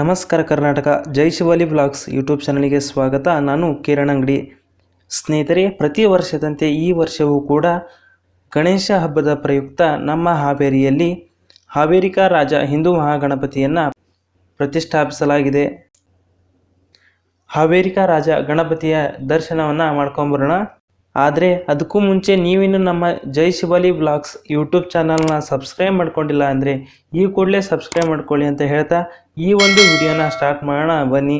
ನಮಸ್ಕಾರ Karnataka, Jai Shivali blogs YouTube ಚಾನಲ್ಗೆ ಸ್ವಾಗತ. ನಾನು ಕಿರಣ್ ಅಂಗಡಿ. ಸ್ನೇಹಿತರೆ, ಪ್ರತಿ ವರ್ಷದಂತೆ ಈ ವರ್ಷವೂ ಕೂಡ ಗಣೇಶ ಹಬ್ಬದ ಪ್ರಯುಕ್ತ ನಮ್ಮ ಹಾವೇರಿಯಲ್ಲಿ ಹಾವೇರಿಕಾ ರಾಜ ಹಿಂದೂ ಮಹಾಗಣಪತಿಯನ್ನು ಪ್ರತಿಷ್ಠಾಪಿಸಲಾಗಿದೆ. ಹಾವೇರಿಕಾ ರಾಜ ಗಣಪತಿಯ ದರ್ಶನವನ್ನು ಮಾಡ್ಕೊಂಬರೋಣ. ಆದರೆ ಅದಕ್ಕೂ ಮುಂಚೆ ನೀವಿನ್ನು ನಮ್ಮ ಜೈ ಶಿವಾಲಿ ಬ್ಲಾಗ್ಸ್ ಯೂಟ್ಯೂಬ್ ಚಾನಲ್ನ ಸಬ್ಸ್ಕ್ರೈಬ್ ಮಾಡ್ಕೊಂಡಿಲ್ಲ ಅಂದರೆ ಈ ಕೂಡಲೇ ಸಬ್ಸ್ಕ್ರೈಬ್ ಮಾಡ್ಕೊಳ್ಳಿ ಅಂತ ಹೇಳ್ತಾ ಈ ಒಂದು ವಿಡಿಯೋನ ಸ್ಟಾರ್ಟ್ ಮಾಡೋಣ ಬನ್ನಿ.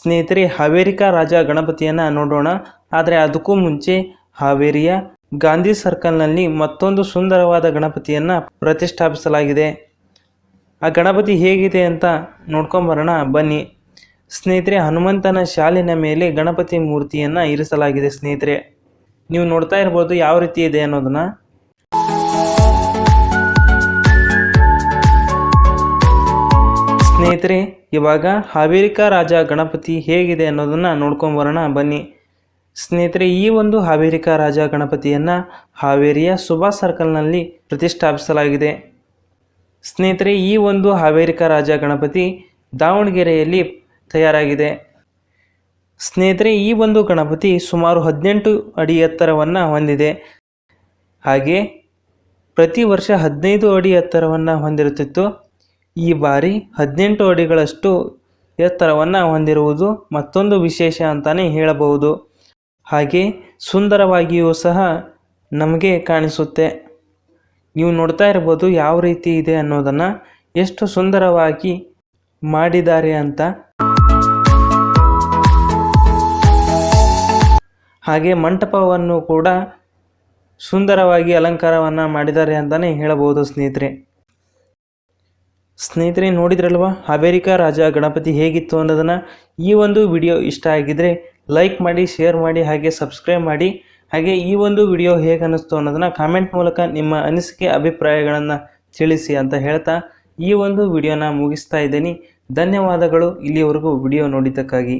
ಸ್ನೇಹಿತರೆ, ಹಾವೇರಿಕಾ ರಾಜ ಗಣಪತಿಯನ್ನು ನೋಡೋಣ. ಆದರೆ ಅದಕ್ಕೂ ಮುಂಚೆ ಹಾವೇರಿಯ ಗಾಂಧಿ ಸರ್ಕಲ್ನಲ್ಲಿ ಮತ್ತೊಂದು ಸುಂದರವಾದ ಗಣಪತಿಯನ್ನು ಪ್ರತಿಷ್ಠಾಪಿಸಲಾಗಿದೆ. ಆ ಗಣಪತಿ ಹೇಗಿದೆ ಅಂತ ನೋಡ್ಕೊಂಬರೋಣ, ಬನ್ನಿ. ಸ್ನೇಹಿತರೆ, ಹನುಮಂತನ ಶಾಲಿನ ಮೇಲೆ ಗಣಪತಿ ಮೂರ್ತಿಯನ್ನು ಇರಿಸಲಾಗಿದೆ ಸ್ನೇಹಿತರೆ. ನೀವು ನೋಡ್ತಾ ಇರ್ಬೋದು ಯಾವ ರೀತಿ ಇದೆ ಅನ್ನೋದನ್ನ. ಸ್ನೇಹಿತರೆ, ಇವಾಗ ಹಾವೇರಿಕಾ ರಾಜ ಗಣಪತಿ ಹೇಗಿದೆ ಅನ್ನೋದನ್ನು ನೋಡ್ಕೊಂಬರೋಣ ಬನ್ನಿ. ಸ್ನೇಹಿತರೆ, ಈ ಒಂದು ಹಾವೇರಿಕಾ ರಾಜ ಗಣಪತಿಯನ್ನು ಹಾವೇರಿಯ ಸುಭಾ ಸರ್ಕಲ್ನಲ್ಲಿ ಪ್ರತಿಷ್ಠಾಪಿಸಲಾಗಿದೆ. ಸ್ನೇಹಿತರೆ, ಈ ಒಂದು ಹಾವೇರಿಕಾ ರಾಜ ಗಣಪತಿ ದಾವಣಗೆರೆಯಲ್ಲಿ ತಯಾರಾಗಿದೆ. ಸ್ನೇಹಿತರೆ, ಈ ಒಂದು ಗಣಪತಿ ಸುಮಾರು ಹದಿನೆಂಟು ಅಡಿ ಎತ್ತರವನ್ನು ಹೊಂದಿದೆ. ಹಾಗೆ ಪ್ರತಿ ವರ್ಷ ಹದಿನೈದು ಅಡಿ ಎತ್ತರವನ್ನು ಹೊಂದಿರುತ್ತಿತ್ತು. ಈ ಬಾರಿ ಹದಿನೆಂಟು ಅಡಿಗಳಷ್ಟು ಎತ್ತರವನ್ನು ಹೊಂದಿರುವುದು ಮತ್ತೊಂದು ವಿಶೇಷ ಅಂತಲೇ ಹೇಳಬಹುದು. ಹಾಗೆ ಸುಂದರವಾಗಿಯೂ ಸಹ ನಮಗೆ ಕಾಣಿಸುತ್ತೆ. ನೀವು ನೋಡ್ತಾ ಇರ್ಬೋದು ಯಾವ ರೀತಿ ಇದೆ ಅನ್ನೋದನ್ನು ಎಷ್ಟು ಸುಂದರವಾಗಿ ಮಾಡಿದ್ದಾರೆ ಅಂತ. ಹಾಗೆ ಮಂಟಪವನ್ನು ಕೂಡ ಸುಂದರವಾಗಿ ಅಲಂಕಾರವನ್ನು ಮಾಡಿದ್ದಾರೆ ಅಂತಲೇ ಹೇಳಬಹುದು ಸ್ನೇಹಿತರೆ. ಸ್ನೇಹಿತರೆ, ನೋಡಿದ್ರಲ್ವಾ? ಅಮೇರಿಕ ರಾಜ ಗಣಪತಿ ಹೇಗಿತ್ತು ಅನ್ನೋದನ್ನು ಈ ಒಂದು ವಿಡಿಯೋ ಇಷ್ಟ ಆಗಿದ್ರೆ ಲೈಕ್ ಮಾಡಿ, ಶೇರ್ ಮಾಡಿ, ಹಾಗೆ ಸಬ್ಸ್ಕ್ರೈಬ್ ಮಾಡಿ. ಹಾಗೆ ಈ ಒಂದು ವಿಡಿಯೋ ಹೇಗೆ ಅನ್ನಿಸ್ತು ಅನ್ನೋದನ್ನು ಕಾಮೆಂಟ್ ಮೂಲಕ ನಿಮ್ಮ ಅನಿಸಿಕೆ, ಅಭಿಪ್ರಾಯಗಳನ್ನು ತಿಳಿಸಿ ಅಂತ ಹೇಳ್ತಾ ಈ ಒಂದು ವಿಡಿಯೋನ ಮುಗಿಸ್ತಾ ಇದ್ದೀನಿ. ಧನ್ಯವಾದಗಳು. ಇಲ್ಲಿವರೆಗೂ ವಿಡಿಯೋ ನೋಡಿದ್ದಕ್ಕಾಗಿ.